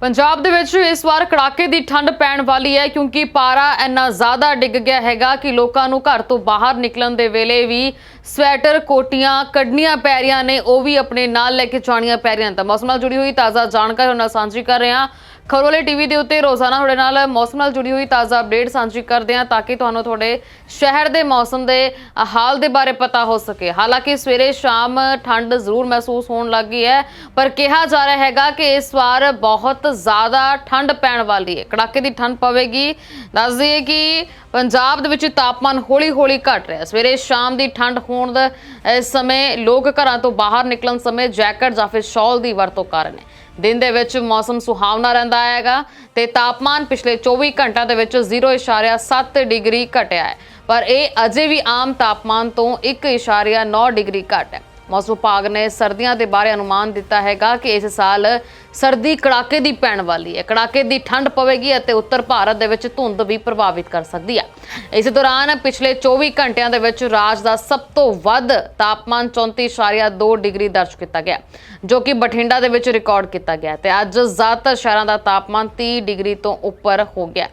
ਪੰਜਾਬ ਦੇ ਵਿੱਚ ਇਸ ਵਾਰ ਕੜਾਕੇ ਦੀ ਠੰਡ ਪੈਣ ਵਾਲੀ ਹੈ ਕਿਉਂਕਿ ਪਾਰਾ ਇੰਨਾ ਜ਼ਿਆਦਾ ਡਿੱਗ ਗਿਆ ਹੈਗਾ ਕਿ ਲੋਕਾਂ ਨੂੰ ਘਰ ਤੋਂ ਬਾਹਰ ਨਿਕਲਣ ਦੇ ਵੇਲੇ ਵੀ ਸਵੈਟਰ, ਕੋਟੀਆਂ, ਕੱਢਣੀਆਂ ਪੈ ਰਹੀਆਂ ਨੇ, ਉਹ ਵੀ ਆਪਣੇ ਨਾਲ ਲੈ ਕੇ ਜਾਣੀਆਂ ਪੈ ਰਹੀਆਂ ਤਾਂ ਮੌਸਮ ਨਾਲ ਜੁੜੀ ਹੋਈ ਤਾਜ਼ਾ ਜਾਣਕਾਰੀ ਉਹਨਾਂ ਸਾਂਝੀ ਕਰ ਰਹੇ ਹਾਂ। ਖਰੋਲੇ ਟੀਵੀ ਦੇ ਉੱਤੇ ਰੋਜ਼ਾਨਾ ਤੁਹਾਡੇ ਨਾਲ ਮੌਸਮ ਨਾਲ ਜੁੜੀ ਹੋਈ ਤਾਜ਼ਾ ਅਪਡੇਟ ਸਾਂਝੀ ਕਰਦੇ ਹਾਂ ਤਾਂ ਕਿ ਤੁਹਾਨੂੰ ਤੁਹਾਡੇ ਸ਼ਹਿਰ ਦੇ ਮੌਸਮ ਦੇ ਹਾਲ ਦੇ ਬਾਰੇ ਪਤਾ ਹੋ ਸਕੇ। ਹਾਲਾਂਕਿ ਸਵੇਰੇ ਸ਼ਾਮ ਠੰਡ ਜ਼ਰੂਰ ਮਹਿਸੂਸ ਹੋਣ ਲੱਗੀ ਹੈ, ਪਰ ਕਿਹਾ ਜਾ ਰਿਹਾ ਹੈਗਾ ਕਿ ਇਸ ਵਾਰ ਬਹੁਤ ਜ਼ਿਆਦਾ ਠੰਡ ਪੈਣ ਵਾਲੀ ਹੈ। ਕੜਾਕੇ ਦੀ ਠੰਡ ਪਵੇਗੀ। ਦੱਸ ਦਈਏ ਕਿ ਪੰਜਾਬ ਦੇ ਵਿੱਚ ਤਾਪਮਾਨ ਹੌਲੀ-ਹੌਲੀ ਘਟ ਰਿਹਾ। ਸਵੇਰੇ ਸ਼ਾਮ ਦੀ ਠੰਡ ਹੋਣ ਦਾ ਇਸ ਸਮੇਂ ਲੋਕ ਘਰਾਂ ਤੋਂ ਬਾਹਰ ਨਿਕਲਣ ਸਮੇਂ ਜੈਕਟ ਜਾਂ ਫਿਰ ਸ਼ਾਲ ਦੀ ਵਰਤੋਂ ਕਰ ਰਹੇ ਨੇ। ਦਿਨ ਦੇ ਵਿੱਚ ਮੌਸਮ ਸੁਹਾਵਣਾ ਰਹਿੰਦਾ ਹੈਗਾ ਤੇ ਤਾਪਮਾਨ ਪਿਛਲੇ 24 ਘੰਟਿਆਂ ਦੇ ਵਿੱਚ 0.7 ਡਿਗਰੀ ਘਟਿਆ ਹੈ। ਪਰ ਇਹ ਅਜੇ ਵੀ ਆਮ ਤਾਪਮਾਨ ਤੋਂ 1.9 ਡਿਗਰੀ ਘੱਟ ਹੈ। ਮੌਸਮ ਵਿਭਾਗ ਨੇ ਸਰਦੀਆਂ ਦੇ ਬਾਰੇ ਅਨੁਮਾਨ ਦਿੱਤਾ ਹੈਗਾ ਕਿ ਇਸ ਸਾਲ ਸਰਦੀ ਕੜਾਕੇ ਦੀ ਪੈਣ ਵਾਲੀ ਹੈ। ਕੜਾਕੇ ਦੀ ਠੰਡ ਪਵੇਗੀ ਅਤੇ ਉੱਤਰ ਭਾਰਤ ਦੇ ਵਿੱਚ ਧੁੰਦ ਵੀ ਪ੍ਰਭਾਵਿਤ ਕਰ ਸਕਦੀ ਹੈ। ਇਸ ਦੌਰਾਨ ਪਿਛਲੇ 24 ਘੰਟਿਆਂ ਦੇ ਵਿੱਚ ਰਾਜ ਦਾ ਸਭ ਤੋਂ ਵੱਧ ਤਾਪਮਾਨ 34.2 ਡਿਗਰੀ ਦਰਜ ਕੀਤਾ ਗਿਆ, ਜੋ ਕਿ ਬਠਿੰਡਾ ਦੇ ਵਿੱਚ ਰਿਕਾਰਡ ਕੀਤਾ ਗਿਆ ਤੇ ਅੱਜ ਜ਼ਿਆਦਾਤਰ ਸ਼ਹਿਰਾਂ ਦਾ ਤਾਪਮਾਨ 30 ਡਿਗਰੀ ਤੋਂ ਉੱਪਰ ਹੋ ਗਿਆ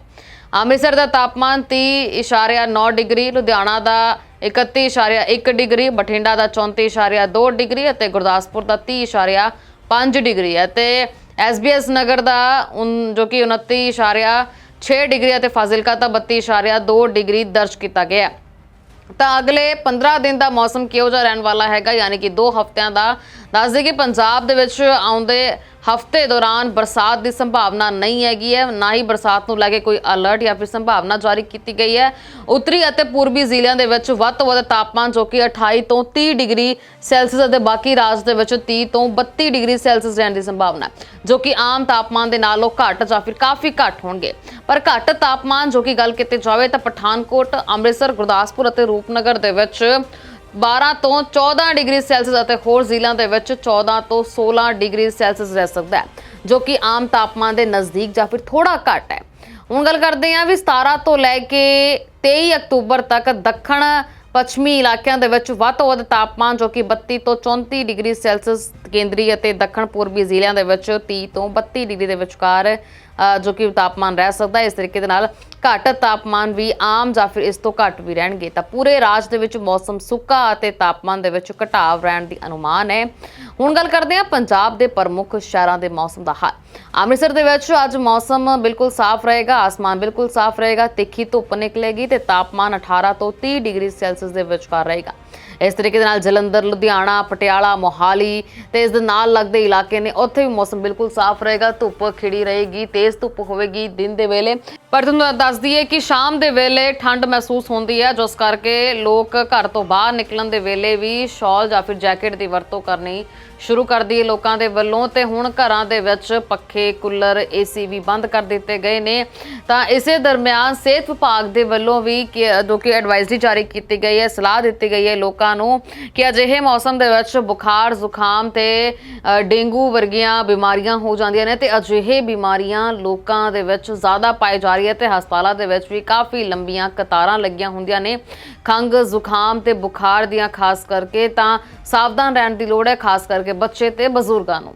ਅੰਮ੍ਰਿਤਸਰ ਦਾ ਤਾਪਮਾਨ 30.9 ਡਿਗਰੀ, ਲੁਧਿਆਣਾ ਦਾ 31.1 ਡਿਗਰੀ, ਬਠਿੰਡਾ ਦਾ 34.2 ਡਿਗਰੀ ਅਤੇ ਗੁਰਦਾਸਪੁਰ ਦਾ 30.5 ਡਿਗਰੀ ਹੈ ਤੇ ਐਸਬੀਐਸ ਨਗਰ ਦਾ ਉਨ- ਜੋ ਕਿ 29.6 ਡਿਗਰੀ ਅਤੇ ਫਾਜ਼ਿਲਕਾ ਦਾ 32.2 ਡਿਗਰੀ ਦਰਜ ਕੀਤਾ ਗਿਆ ਤਾਂ ਅਗਲੇ 15 ਦਿਨ ਦਾ ਮੌਸਮ ਕਿਹੋ ਜਿਹਾ ਰਹਿਣ ਵਾਲਾ ਹੈਗਾ, ਯਾਨੀ ਕਿ 2 ਹਫ਼ਤਿਆਂ ਦਾ ਦੱਸ ਦੱਸਦੇ ਕਿ ਪੰਜਾਬ ਦੇ ਵਿੱਚ ਆਉਂਦੇ ਹਫ਼ਤੇ ਦੌਰਾਨ ਬਰਸਾਤ ਦੀ ਸੰਭਾਵਨਾ ਨਹੀਂ ਹੈਗੀ ਹੈ, ਨਾ ਹੀ ਬਰਸਾਤ ਨੂੰ ਲੈ ਕੇ ਕੋਈ ਅਲਰਟ ਜਾਂ ਫਿਰ ਸੰਭਾਵਨਾ ਜਾਰੀ ਕੀਤੀ ਗਈ ਹੈ। ਉੱਤਰੀ ਅਤੇ ਪੂਰਬੀ ਜ਼ਿਲ੍ਹਿਆਂ ਦੇ ਵਿੱਚ ਵੱਧ ਤੋਂ ਵੱਧ ਤਾਪਮਾਨ ਜੋ ਕਿ 28 ਤੋਂ 30 ਡਿਗਰੀ ਸੈਲਸੀਅਸ ਅਤੇ ਬਾਕੀ ਰਾਜ ਦੇ ਵਿੱਚ 30 ਤੋਂ 32 ਡਿਗਰੀ ਸੈਲਸੀਅਸ ਰਹਿਣ ਦੀ ਸੰਭਾਵਨਾ ਜੋ ਕਿ ਆਮ ਤਾਪਮਾਨ ਦੇ ਨਾਲੋਂ ਘੱਟ ਜਾਂ ਫਿਰ ਕਾਫੀ ਘੱਟ ਹੋਣਗੇ। ਪਰ ਘੱਟ ਤਾਪਮਾਨ ਜੋ ਕਿ ਗੱਲ ਕੀਤੀ ਜਾਵੇ ਤਾਂ ਪਠਾਨਕੋਟ, ਅੰਮ੍ਰਿਤਸਰ, ਗੁਰਦਾਸਪੁਰ ਅਤੇ ਰੂਪਨਗਰ ਦੇ ਵਿੱਚ 12 ਤੋਂ 14 ਡਿਗਰੀ ਸੈਲਸੀਅਸ ਅਤੇ ਹੋਰ ਜ਼ਿਲ੍ਹਿਆਂ ਦੇ ਵਿੱਚ 14 ਤੋਂ 16 ਡਿਗਰੀ ਸੈਲਸੀਅਸ ਰਹਿ ਸਕਦਾ ਹੈ, ਜੋ ਕਿ ਆਮ ਤਾਪਮਾਨ ਦੇ ਨਜ਼ਦੀਕ ਜਾਂ ਫਿਰ ਥੋੜਾ ਘੱਟ ਹੈ। ਹੁਣ ਗੱਲ ਕਰਦੇ ਹਾਂ ਵੀ 17 ਤੋਂ ਲੈ ਕੇ 23 ਅਕਤੂਬਰ ਤੱਕ ਦੱਖਣ ਪੱਛਮੀ ਇਲਾਕਿਆਂ ਦੇ ਵਿੱਚ ਵੱਧ ਤੋਂ ਵੱਧ ਤਾਪਮਾਨ ਜੋ ਕਿ 32 ਤੋਂ 34 ਡਿਗਰੀ ਸੈਲਸੀਅਸ ਕੇਂਦਰੀ ਅਤੇ ਦੱਖਣ ਪੂਰਬੀ ਜ਼ਿਲ੍ਹਿਆਂ ਦੇ ਵਿੱਚ 30 ਤੋਂ 32 ਡਿਗਰੀ ਦੇ ਵਿਚਕਾਰ ਜੋ ਕਿ ਤਾਪਮਾਨ ਰਹਿ ਸਕਦਾ ਹੈ। ਇਸ ਤਰੀਕੇ ਦੇ ਨਾਲ ਘੱਟ ਤਾਪਮਾਨ ਵੀ ਆਮ ਜਾਂ ਫਿਰ ਇਸ ਤੋਂ ਘੱਟ ਵੀ ਰਹਿਣਗੇ। ਤਾਂ ਪੂਰੇ ਰਾਜ ਦੇ ਵਿੱਚ ਮੌਸਮ ਸੁੱਕਾ ਅਤੇ ਤਾਪਮਾਨ ਦੇ ਵਿੱਚ ਘਟਾਵ ਰਹਿਣ ਦੀ ਅਨੁਮਾਨ ਹੈ। ਹੁਣ ਗੱਲ ਕਰਦੇ ਹਾਂ ਪੰਜਾਬ ਦੇ ਪ੍ਰਮੁੱਖ ਸ਼ਹਿਰਾਂ ਦੇ ਮੌਸਮ ਦਾ ਹਾਲ। ਅੰਮ੍ਰਿਤਸਰ ਦੇ ਵਿੱਚ ਅੱਜ ਮੌਸਮ ਬਿਲਕੁਲ ਸਾਫ਼ ਰਹੇਗਾ, ਆਸਮਾਨ ਬਿਲਕੁਲ ਸਾਫ਼ ਰਹੇਗਾ, ਤਿੱਖੀ ਧੁੱਪ ਨਿਕਲੇਗੀ ਤੇ ਤਾਪਮਾਨ 18 ਤੋਂ 30 ਡਿਗਰੀ ਸੈਲਸੀਅਸ ਦੇ ਵਿਚਕਾਰ ਰਹੇਗਾ। ਇਸ ਤਰੀਕੇ ਦੇ ਨਾਲ ਜਲੰਧਰ, ਲੁਧਿਆਣਾ, ਪਟਿਆਲਾ, ਮੋਹਾਲੀ ਤੇ ਇਸ ਦੇ ਨਾਲ ਲੱਗਦੇ ਇਲਾਕੇ ਨੇ, ਉੱਥੇ ਵੀ ਮੌਸਮ ਬਿਲਕੁਲ ਸਾਫ਼ ਰਹੇਗਾ, ਧੁੱਪ ਖਿੜੀ ਰਹੇਗੀ, ਤੇਜ਼ ਧੁੱਪ ਹੋਵੇਗੀ ਦਿਨ ਦੇ ਵੇਲੇ। ਪਰ ਤੁਹਾਨੂੰ ਦੱਸ ਦਈਏ ਕਿ ਸ਼ਾਮ ਦੇ ਵੇਲੇ ਠੰਡ ਮਹਿਸੂਸ ਹੁੰਦੀ ਹੈ, ਜਿਸ ਕਰਕੇ ਲੋਕ ਘਰ ਤੋਂ ਬਾਹਰ ਨਿਕਲਣ ਦੇ ਵੇਲੇ ਵੀ ਸ਼ਾਲ ਜਾਂ ਫਿਰ ਜੈਕਟ ਦੀ ਵਰਤੋਂ ਕਰਨੀ ਸ਼ੁਰੂ ਕਰ ਦਈਏ ਲੋਕਾਂ ਦੇ ਵੱਲੋਂ। ਤੇ ਹੁਣ ਘਰਾਂ ਦੇ ਵਿੱਚ ਪੱਖੇ, ਕੂਲਰ, ਏਸੀ ਵੀ ਬੰਦ ਕਰ ਦਿੱਤੇ ਗਏ ਨੇ। ਤਾਂ ਇਸੇ ਦਰਮਿਆਨ ਸਿਹਤ ਵਿਭਾਗ ਦੇ ਵੱਲੋਂ ਵੀ ਕਿ- ਜੋ ਕਿ ਐਡਵਾਈਜ਼ਰੀ ਜਾਰੀ ਕੀਤੀ ਗਈ ਹੈ, ਸਲਾਹ ਦਿੱਤੀ ਗਈ ਹੈ ਲੋਕਾਂ ਨੂੰ ਕਿ ਅਜਿਹੇ ਮੌਸਮ ਦੇ ਵਿੱਚ ਬੁਖਾਰ, ਜ਼ੁਕਾਮ ਤੇ ਡੇਂਗੂ ਵਰਗੀਆਂ ਬਿਮਾਰੀਆਂ ਹੋ ਜਾਂਦੀਆਂ ਨੇ ਤੇ ਅਜਿਹੇ ਬਿਮਾਰੀਆਂ ਲੋਕਾਂ ਦੇ ਵਿੱਚ ਜ਼ਿਆਦਾ ਪਾਈ ਜਾ ਰਹੀ ਹੈ ਤੇ ਹਸਪਤਾਲਾਂ ਦੇ ਵਿੱਚ ਵੀ ਕਾਫੀ ਲੰਬੀਆਂ ਕਤਾਰਾਂ ਲੱਗੀਆਂ ਹੁੰਦੀਆਂ ਨੇ। ਖੰਗ ਜ਼ੁਕਾਮ ਤੇ ਬੁਖਾਰ ਦੀਆਂ ਖਾਸ ਕਰਕੇ ਤਾਂ ਸਾਵਧਾਨ ਰਹਿਣ ਦੀ ਲੋੜ ਹੈ, ਖਾਸ ਕਰਕੇ ਬੱਚੇ ਤੇ ਬਜ਼ੁਰਗਾਂ ਨੂੰ।